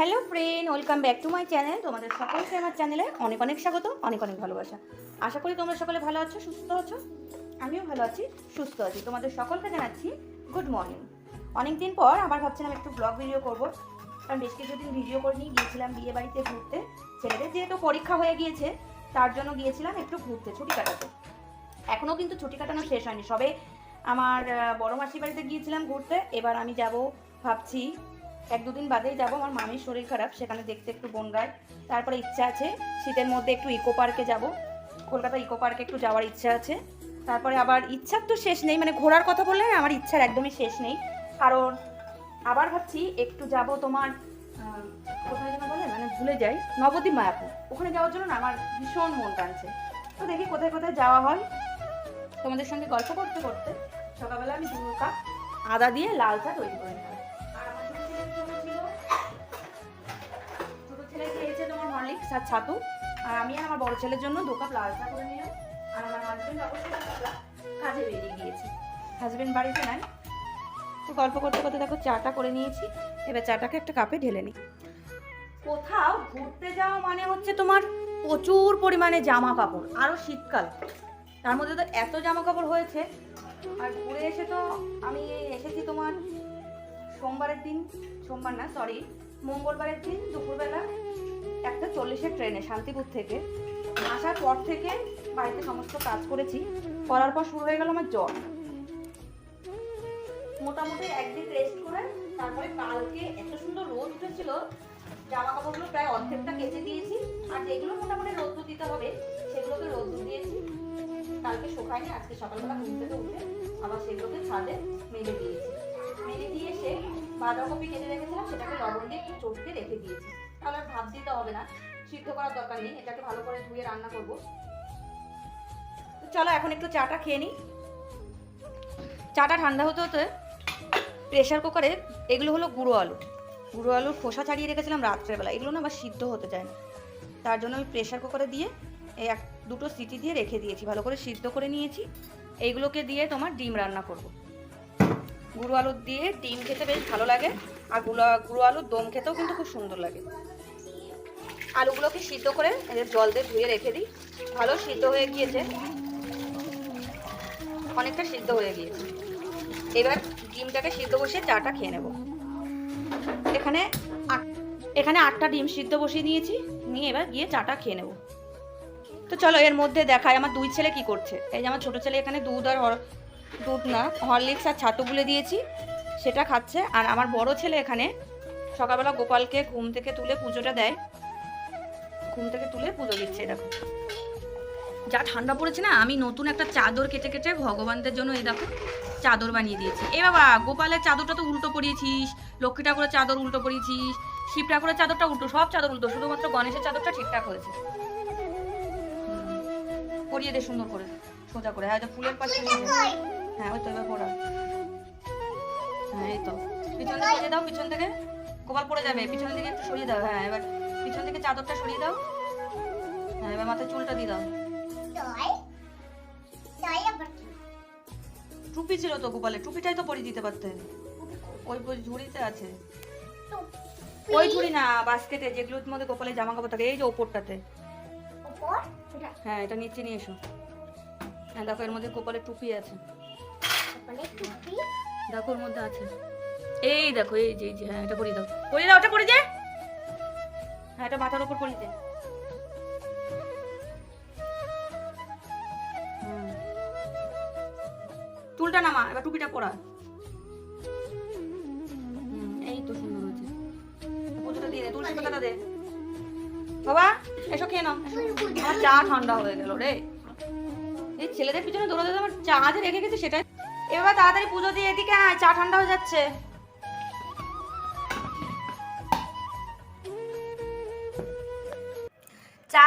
Hello friend, welcome back to my channel. তোমাদের সকলকে আমার চ্যানেলে অনেক অনেক স্বাগত, অনেক অনেক ভালোবাসা। আশা করি তোমরা সকলে ভালো আছো, সুস্থ আছো? আমিও ভালো আছি, সুস্থ আছি। তোমাদের সকলকে জানাচ্ছি গুড মর্নিং। অনেক দিন পর আবার ভাবছিলাম একটু ব্লগ ভিডিও করব, কারণ বেশ কিছুদিন ভিডিও করে নিয়ে গিয়েছিলাম বিয়ে বাড়িতে ঘুরতে। ছেলেদের যেহেতু পরীক্ষা হয়ে গিয়েছে, তার জন্য গিয়েছিলাম একটু ঘুরতে, ছুটি কাটাতে। এখনও কিন্তু ছুটি কাটানো শেষ হয়নি। সবে আমার বড় মাসির বাড়িতে গিয়েছিলাম ঘুরতে, এবার আমি যাব, ভাবছি এক দুদিন বাদেই যাব, আমার মামির শরীর খারাপ, সেখানে দেখতে একটু বনগায় তারপরে ইচ্ছা আছে, শীতের মধ্যে একটু ইকো পার্কে যাব। কলকাতা ইকো পার্কে একটু যাওয়ার ইচ্ছা আছে। তারপরে আবার ইচ্ছার তো শেষ নেই মানে ঘোরার কথা বললে আমার ইচ্ছার একদমই শেষ নেই। কারণ আবার ভাবছি একটু যাব তোমার কোথায় যেন বলে মানে ভুলে যাই, নবদ্বীপ মায়াপুর। ওখানে যাওয়ার জন্য না আমার ভীষণ মন টানছে। তো দেখি কোথায় কোথায় যাওয়া হয়। তোমাদের সঙ্গে গল্প করতে করতে সকালবেলা আমি দু কাপ আদা দিয়ে লাল চা তৈরি করে নিলাম। হরলিক্স আর ছাতু। আর আমি আর আমার বড় ছেলের জন্য দু কাপ লাল চা করে নিলাম। আর আমার হাজবেন্ড অবশ্যই কাজে বেরিয়ে গিয়েছে। হাজবেন্ড বাড়িতে নাই। তো গল্প করতে করতে দেখো, চাটা করে নিয়েছি। এবার চাটাকে একটা কাপে ঢেলে নিই কোথাও ঘুরতে যাওয়া মানে হচ্ছে তোমার প্রচুর পরিমাণে জামা কাপড় আরও শীতকাল। তার মধ্যে তো এত জামা কাপড় হয়েছে। আর ঘুরে এসে তো আমি এসেছি তোমার সোমবারের দিন, সোমবার না সরি মঙ্গলবারের দিন দুপুরবেলা। চল্লিশের ট্রেনে শান্তিপুর থেকে আসার পর থেকে বাড়িতে সমস্ত কাজ করেছি। করার পর শুরু হয়ে গেল আমার জ্বর। মোটামুটি একদিন রেস্ট করে তারপরে কালকে এত সুন্দর রোদ উঠেছিল জামা কাপড়গুলো প্রায় অর্ধেকটা কেচে দিয়েছি। আর যেগুলো মোটামুটি রোদ্দুর দিতে হবে, সেগুলোকে রোদ্দুর দিয়েছি। কালকে শুকায়নি, আজকে সকালবেলা ঘুম থেকে উঠে আবার সেগুলোকে ছাদে মেলে দিয়েছি। মেলে দিয়ে এসে বাঁধাকপি কেটে রেখেছিলাম, সেটাকে লবণ দিয়ে একটু চটকে রেখে দিয়েছি। তাহলে ভাব দিতে হবে না। সিদ্ধ করার দরকার নেই, এটাকে ভালো করে ধুয়ে রান্না করব। তো চলো এখন একটু চাটা খেয়ে নিই। চাটা ঠান্ডা হতে হতে প্রেশার কুকারে এগুলো হলো গুঁড়ো আলু। গুঁড়ো আলুর খোসা ছাড়িয়ে রেখেছিলাম রাত্রেবেলা, এগুলো না আবার সিদ্ধ হতে চায় না। তার জন্য আমি প্রেশার কুকারে দিয়ে এই এক, দুটো সিটি দিয়ে রেখে দিয়েছি, ভালো করে সিদ্ধ করে নিয়েছি। এইগুলোকে দিয়ে তোমার ডিম রান্না করব। গুঁড়ো আলু দিয়ে ডিম খেতে বেশ ভালো লাগে, আর গুঁড়ো গুঁড়ো আলুর দম খেতেও কিন্তু খুব সুন্দর লাগে। আলুগুলোকে সিদ্ধ করে এদের জল দিয়ে ধুয়ে রেখে দিই। ভালো সিদ্ধ হয়ে গিয়েছে। অনেকটা সিদ্ধ হয়ে গিয়েছে। এবার ডিমটাকে সিদ্ধ বসিয়ে চাটা খেয়ে নেব। এখানে এখানে আটটা ডিম সিদ্ধ বসিয়ে দিয়েছি। নিয়ে এবার গিয়ে চাটা খেয়ে নেব। তো চলো এর মধ্যে দেখায় আমার দুই ছেলে কি করছে। এই যে আমার ছোটো ছেলে এখানে দুধ আর দুধ না, হরলিক্স আর ছাতু গুলে দিয়েছি। সেটা খাচ্ছে। আর আমার বড় ছেলে এখানে সকালবেলা গোপালকে ঘুম থেকে তুলে পুজোটা দেয়। ঘুম থেকে তুলে পুজো দিচ্ছে, দেখো। যা ঠান্ডা পড়েছে না, আমি নতুন একটা চাদর কেটে কেটে ভগবানদের জন্য এই দেখো চাদর বানিয়ে দিয়েছি। এ বাবা, গোপালের চাদরটা তো উল্টো পরিয়েছিস, লক্ষ্মী ঠাকুরের চাদর উল্টো পরিয়েছিস, শিব ঠাকুরের চাদরটা উল্টো, সব চাদর উল্টো, শুধুমাত্র গণেশের চাদরটা ঠিকঠাক হয়েছে। পরিয়ে দে সুন্দর করে, সোজা করে হ্যাঁ ফুলের পাশে হ্যাঁ ওই তো এবার পড়া। হ্যাঁ এই তো। পিছন থেকে দাও, পিছন থেকে। গোপাল পড়ে যাবে, পিছন দিকে একটু সরিয়ে দাও হ্যাঁ এবার পিছন থেকে চাদরটা সরিয়ে দাও। হ্যাঁ এবার মাথায় চুলটা দিয়ে দাও। টুপি ছিল তো গোপালের টুপিটাই তো পরিয়ে দিতে পারতে। ওই ঝুড়িতে আছে। ওই ঝুড়ি না বাস্কেটে যেগুলোর মধ্যে গোপালের জামা কাপড় থাকে এই যে ওপরটাতে। হ্যাঁ এটা নিচে নিয়ে এসো। হ্যাঁ দেখো এর মধ্যে গোপালের টুপি আছে। দেখো ওর মধ্যে আছে। এই দেখো এই যে হ্যাঁ এটা পরিয়ে দাও। পরিয়ে দাও ওটা পরিয়ে দে। হ্যাঁ এটা মাথার উপর পরিয়ে দে চুলটা নামা, এবার টুপিটা পরা। এই তো সুন্দর হয়েছে। পুজোটা দিয়ে দে তুলসী পাতাটা দে। বাবা, এসো খেয়ে নাও আমার চা ঠান্ডা হয়ে গেল রে। এই ছেলেদের পিছনে দৌড়াতে আমার চা যে রেখে গেছে সেটাই। এবার তাড়াতাড়ি পুজো দিয়ে এদিকে চা ঠান্ডা হয়ে যাচ্ছে।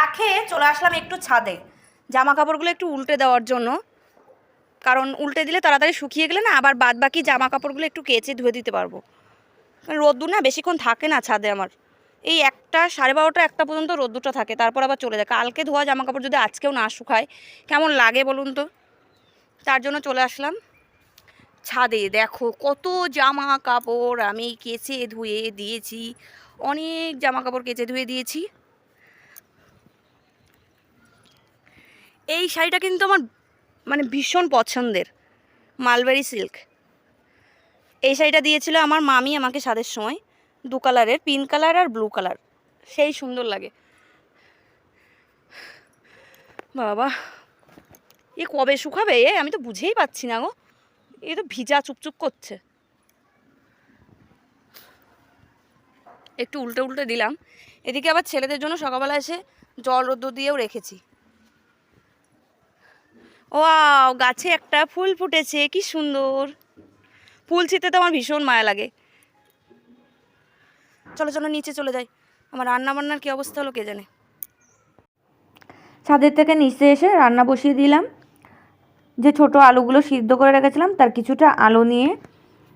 খেয়ে চলে আসলাম একটু ছাদে। জামা কাপড়গুলো একটু উল্টে দেওয়ার জন্য। কারণ উল্টে দিলে তাড়াতাড়ি শুকিয়ে গেলে না আবার বাদ বাকি জামা কাপড়গুলো একটু কেচে ধুয়ে দিতে পারব। রোদ্দুর না বেশিক্ষণ থাকে না ছাদে আমার। এই একটা সাড়ে বারোটা একটা পর্যন্ত রোদ্দুরটা থাকে, তারপর আবার চলে যায়। কালকে ধোয়া জামা কাপড় যদি আজকেও না শুকায়, কেমন লাগে বলুন তো? তার জন্য চলে আসলাম ছাদে। দেখো কত জামা কাপড় আমি কেচে ধুয়ে দিয়েছি। অনেক জামা কাপড় কেচে ধুয়ে দিয়েছি। এই শাড়িটা কিন্তু আমার মানে ভীষণ পছন্দের। Mulberry silk. এই শাড়িটা দিয়েছিল আমার মামি আমাকে সাদের সময়। দু কালারের, পিঙ্ক কালার আর ব্লু কালার। সেই সুন্দর লাগে। বাবা, এ কবে শুকাবে? এ, আমি তো বুঝেই পাচ্ছি না গো। এ তো ভিজা চুপচুপ করছে। একটু উল্টে উল্টে দিলাম। এদিকে আবার ছেলেদের জন্য সকালবেলা এসে জল রোদ্দ দিয়েও রেখেছি। ও গাছে একটা ফুল ফুটেছে, কি সুন্দর। ফুল ছিঁড়তে তো আমার ভীষণ মায়া লাগে। চলো চলো, নিচে চলে যাই। আমার রান্না বান্নার কী অবস্থা হলো কে জানে? ছাদের থেকে নিচে এসে রান্না বসিয়ে দিলাম। যে ছোট আলুগুলো সিদ্ধ করে রেখেছিলাম, তার কিছুটা আলু নিয়ে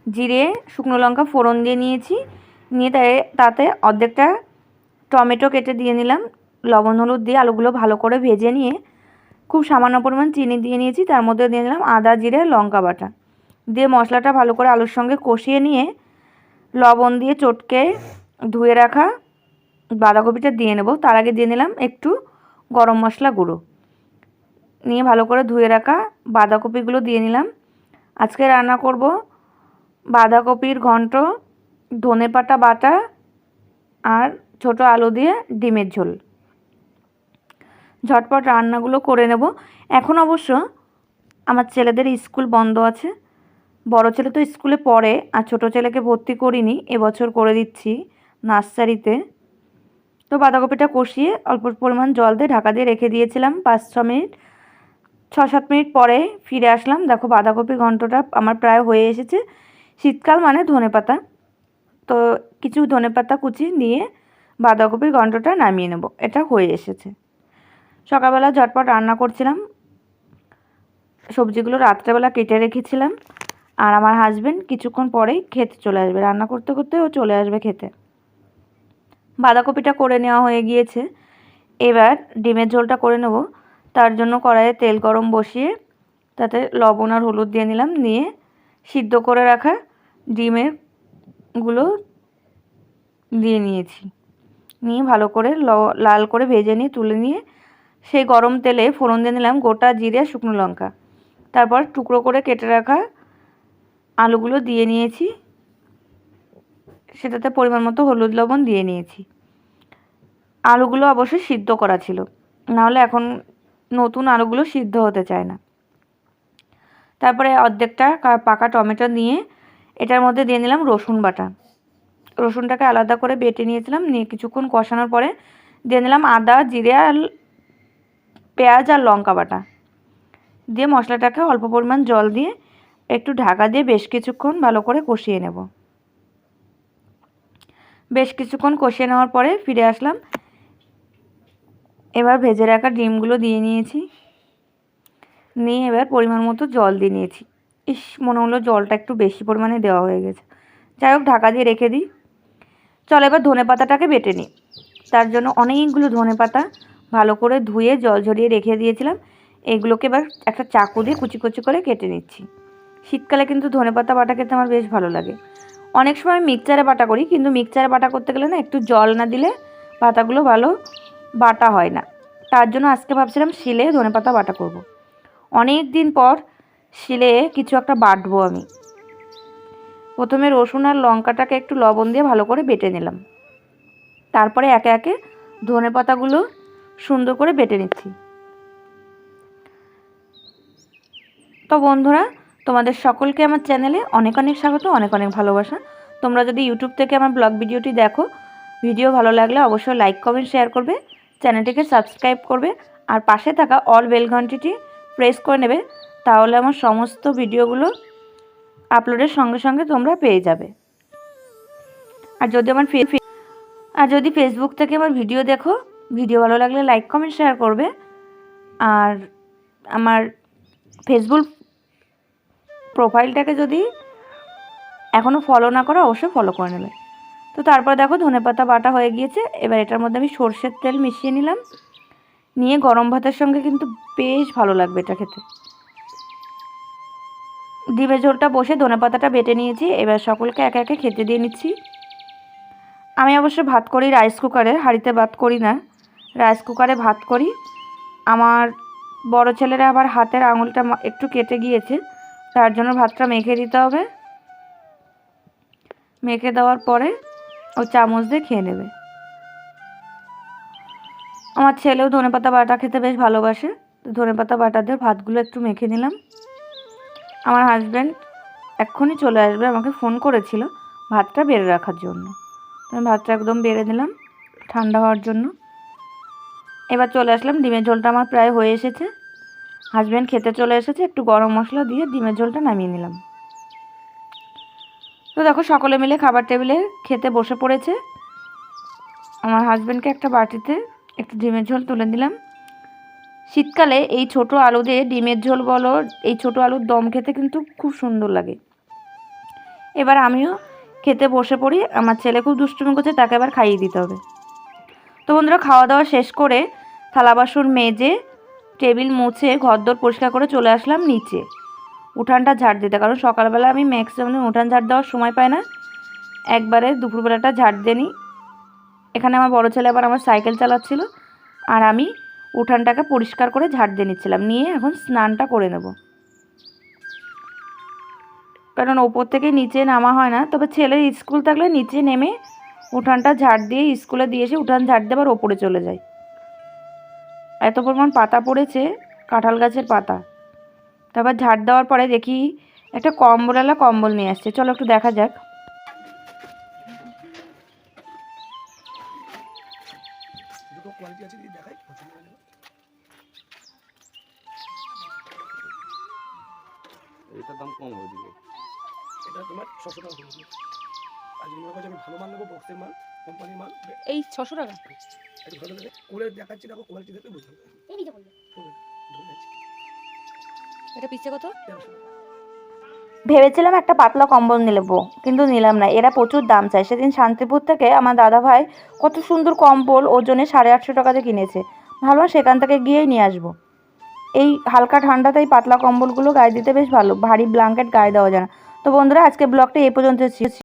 জিরে, শুকনো লঙ্কা, ফোড়ন দিয়ে নিয়েছি। নিয়ে তাই, তাতে অর্ধেকটা টমেটো কেটে দিয়ে নিলাম। লবণ, হলুদ দিয়ে আলুগুলো ভালো করে ভেজে নিয়ে খুব সামান্য পরিমাণ চিনি দিয়ে নিয়েছি, তার মধ্যে দিয়ে নিলাম আদা, জিরে, লঙ্কা বাটা। দিয়ে মশলাটা ভালো করে আলুর সঙ্গে কষিয়ে নিয়ে লবণ দিয়ে চটকে ধুয়ে রাখা বাঁধাকপিটা দিয়ে নেব। তার আগে দিয়ে নিলাম একটু গরম মশলা গুঁড়ো। নিয়ে ভালো করে ধুয়ে রাখা বাঁধাকপিগুলো দিয়ে নিলাম। আজকে রান্না করব বাঁধাকপির ঘন্ট ধনে পাতা বাটা আর ছোট আলু দিয়ে ডিমের ঝোল। ঝটপট রান্নাগুলো করে নেব। এখন অবশ্য আমার ছেলেদের স্কুল বন্ধ আছে। বড় ছেলে তো স্কুলে পড়ে আর ছোট ছেলেকে ভর্তি করিনি, এবছর করে দিচ্ছি নার্সারিতে। তো বাঁধাকপিটা কষিয়ে অল্প পরিমাণ জল দিয়ে ঢাকা দিয়ে রেখে দিয়েছিলাম পাঁচ ছ মিনিট। ছ সাত মিনিট পরে ফিরে আসলাম। দেখো বাঁধাকপি ঘন্টটা আমার প্রায় হয়ে এসেছে। শীতকাল মানে ধনে পাতা। তো কিছু ধনে পাতা কুচি দিয়ে বাঁধাকপির ঘন্টটা নামিয়ে নেব। এটা হয়ে এসেছে। সকালবেলা ঝটপট রান্না করছিলাম। সবজিগুলো রাত্রেবেলা কেটে রেখেছিলাম। আর আমার হাজবেন্ড কিছুক্ষণ পরেই খেতে চলে আসবে। রান্না করতে করতে ও চলে আসবে খেতে বাঁধাকপিটা করে নেওয়া হয়ে গিয়েছে। এবার ডিমের ঝোলটা করে নেব। তার জন্য কড়াইয়ে তেল গরম বসিয়ে তাতে লবণ আর হলুদ দিয়ে নিলাম। নিয়ে সিদ্ধ করে রাখা ডিমেরগুলো দিয়ে নিয়েছি। নিয়ে ভালো করে লাল করে ভেজে নিয়ে তুলে নিয়ে সেই গরম তেলে ফোড়ন দিয়ে নিলাম গোটা জিরে শুকনো লঙ্কা। তারপর টুকরো করে কেটে রাখা আলুগুলো দিয়ে নিয়েছি। সেটাতে পরিমাণ মতো হলুদ লবণ দিয়ে নিয়েছি। আলুগুলো অবশ্যই সিদ্ধ করা ছিল, নাহলে এখন নতুন আলুগুলো সিদ্ধ হতে চায় না। তারপরে অর্ধেকটা পাকা টমেটো নিয়ে এটার মধ্যে দিয়ে নিলাম রসুন বাটা। রসুনটাকে আলাদা করে বেটে নিয়েছিলাম, নিয়ে কিছুক্ষণ কষানোর পরে দিয়ে নিলাম আদা, জিরে আর পেঁয়াজ আর লঙ্কা বাটা। দিয়ে মশলাটাকে অল্প পরিমাণ জল দিয়ে একটু ঢাকা দিয়ে বেশ কিছুক্ষণ ভালো করে কষিয়ে নেব। বেশ কিছুক্ষণ কষিয়ে নেওয়ার পরে ফিরে আসলাম। এবার ভেজে রাখা ডিমগুলো দিয়ে নিয়েছি। নিয়ে এবার পরিমাণ মতো জল দিয়ে নিয়েছি। ইস, মনে হলো জলটা একটু বেশি পরিমাণে দেওয়া হয়ে গেছে। যাই হোক, ঢাকা দিয়ে রেখে দিই। চল এবার ধনে পাতাটাকে বেটে নিই। তার জন্য অনেকগুলো ধনে পাতা ভালো করে ধুয়ে জল ঝরিয়ে রেখে দিয়েছিলাম। এগুলোকে এবার একটা চাকু দিয়ে কুচি কুচি করে কেটে নিচ্ছি। শীতকালে কিন্তু ধনে পাতা বাটা খেতে আমার বেশ ভালো লাগে। অনেক সময় মিক্সচারে বাটা করি, কিন্তু মিক্সচারে বাটা করতে গেলে না একটু জল না দিলে পাতাগুলো ভালো বাটা হয় না। তার জন্য আজকে ভাবছিলাম শিলে ধনে পাতা বাটা করব। অনেক দিন পর শিলে কিছু একটা বাটবো আমি। প্রথমে রসুন আর লঙ্কাটাকে একটু লবণ দিয়ে ভালো করে বেটে নিলাম। তারপরে একে একে ধনে পাতাগুলো সুন্দর করে বেটে নিচ্ছি। তো বন্ধুরা, তোমাদের সকলকে আমার চ্যানেলে অনেক অনেক স্বাগত, অনেক অনেক ভালোবাসা। তোমরা যদি ইউটিউব থেকে আমার ব্লগ ভিডিওটি দেখো, ভিডিও ভালো লাগলে অবশ্যই লাইক, কমেন্ট, শেয়ার করবে, চ্যানেলটিকে সাবস্ক্রাইব করবে, আর পাশে থাকা অল বেল ঘন্টিটি প্রেস করে নেবে, তাহলে আমার সমস্ত ভিডিওগুলো আপলোডের সঙ্গে সঙ্গে তোমরা পেয়ে যাবে। আর যদি আমার আর যদি ফেসবুক থেকে আমার ভিডিও দেখো ভিডিও ভালো লাগলে লাইক, কমেন্ট, শেয়ার করবে। আর আমার ফেসবুক প্রোফাইলটাকে যদি এখনও ফলো না করো, অবশ্যই ফলো করে নেবে। তো তারপর দেখো ধনে পাতা বাটা হয়ে গিয়েছে। এবার এটার মধ্যে আমি সর্ষের তেল মিশিয়ে নিলাম। নিয়ে গরম ভাতের সঙ্গে কিন্তু বেশ ভালো লাগবে এটা খেতে। ডিমের ঝোলটা বসে ধনে পাতাটা বেটে নিয়েছি। এবার সকলকে একে একে খেতে দিয়ে নিচ্ছি। আমি অবশ্য ভাত করি রাইস কুকারে হাঁড়িতে ভাত করি না। রাইস কুকারে ভাত করি। আমার বড় ছেলেরা আবার হাতের আঙুলটা একটু কেটে গিয়েছে, তার জন্য ভাতটা মেখে দিতে হবে। মেখে দেওয়ার পরে ও চামচ দিয়ে খেয়ে নেবে। আমার ছেলেও ধনেপাতা বাটা খেতে বেশ ভালোবাসে ধনেপাতা বাটা দিয়ে ভাতগুলো একটু মেখে নিলাম। আমার হাজব্যান্ড এক্ষুনি চলে আসবে, আমাকে ফোন করেছিল ভাতটা বেড়ে রাখার জন্য। আমি ভাতটা একদম বেড়ে দিলাম, ঠান্ডা হওয়ার জন্য। এবার চলে আসলাম, ডিমের ঝোলটা আমার প্রায় হয়ে এসেছে। হাজব্যান্ড খেতে চলে এসেছে, একটু গরম মশলা দিয়ে ডিমের ঝোলটা নামিয়ে নিলাম। তো দেখো, সকলে মিলে খাবার টেবিলে খেতে বসে পড়েছে। আমার হাজব্যান্ডকে একটা বাটিতে একটু ডিমের ঝোল তুলে দিলাম শীতকালে এই ছোট আলু দিয়ে ডিমের ঝোল বলো, এই ছোট আলুর দম খেতে কিন্তু খুব সুন্দর লাগে। এবার আমিও খেতে বসে পড়ি, আমার ছেলে খুব দুষ্টুমি করছে, তাকে এবার খাইয়ে দিতে হবে। তো বন্ধুরা খাওয়া দাওয়া শেষ করে থালা বাসন মেজে টেবিল মুছে ঘরদোর পরিষ্কার করে চলে আসলাম নিচে। উঠানটা ঝাড় দিতে, কারণ সকালবেলা আমি ম্যাক্সিমাম উঠান ঝাড় দেওয়ার সময় পাই না। একবারে দুপুরবেলাটা ঝাড় দিয়ে নিই এখানে আমার বড় ছেলে আবার আমার সাইকেল চালাচ্ছিল, আর আমি উঠানটাকে পরিষ্কার করে ঝাড় দিয়ে নিচ্ছিলাম। নিয়ে এখন স্নানটা করে নেব। কারণ ওপর থেকে নিচে নামা হয় না, তবে ছেলের স্কুল থাকলে নিচে নেমে উঠানটা ঝাড় দিয়ে স্কুলে দিয়ে এসে উঠান ঝাড় দিয়ে আবার ওপরে চলে যায়। এত পরিমাণ পাতা পড়েছে কাঁঠাল গাছের পাতা। তারপর ঝাড় দেওয়ার পরে দেখি একটা কম্বলওয়ালা কম্বল নিয়ে আসছে। চলো একটু দেখা যাক। হয়ে এটার দাম কম হবে এটা তোমার ছশো টাকা পড়বে মনে করছ আমি ভালো মাল নেব বক্সের মাল কোম্পানির মাল। এই ছশো টাকা। একটু ভালো লাগে করে দেখাচ্ছি দেখো কোয়ালিটি দেখে বুঝতে হবে এই নিচে বলল ধরে যাচ্ছি। এটা পিসে কত? ভেবেছিলাম একটা পাতলা কম্বল নেব কিন্তু নিলাম না। এরা প্রচুর দাম চায়। সেদিন শান্তিপুর থেকে আমার দাদা ভাই কত সুন্দর কম্বল ওজনে সাড়ে আটশো টাকাতে কিনেছে। ভাবলাম সেখান থেকে গিয়েই নিয়ে আসব। এই হালকা ঠান্ডাতে এই পাতলা কম্বলগুলো গায়ে দিতে বেশ ভালো। ভারী ব্ল্যাঙ্কেট গায়ে দেওয়া যায় না। তো বন্ধুরা আজকে ব্লগটা এই পর্যন্ত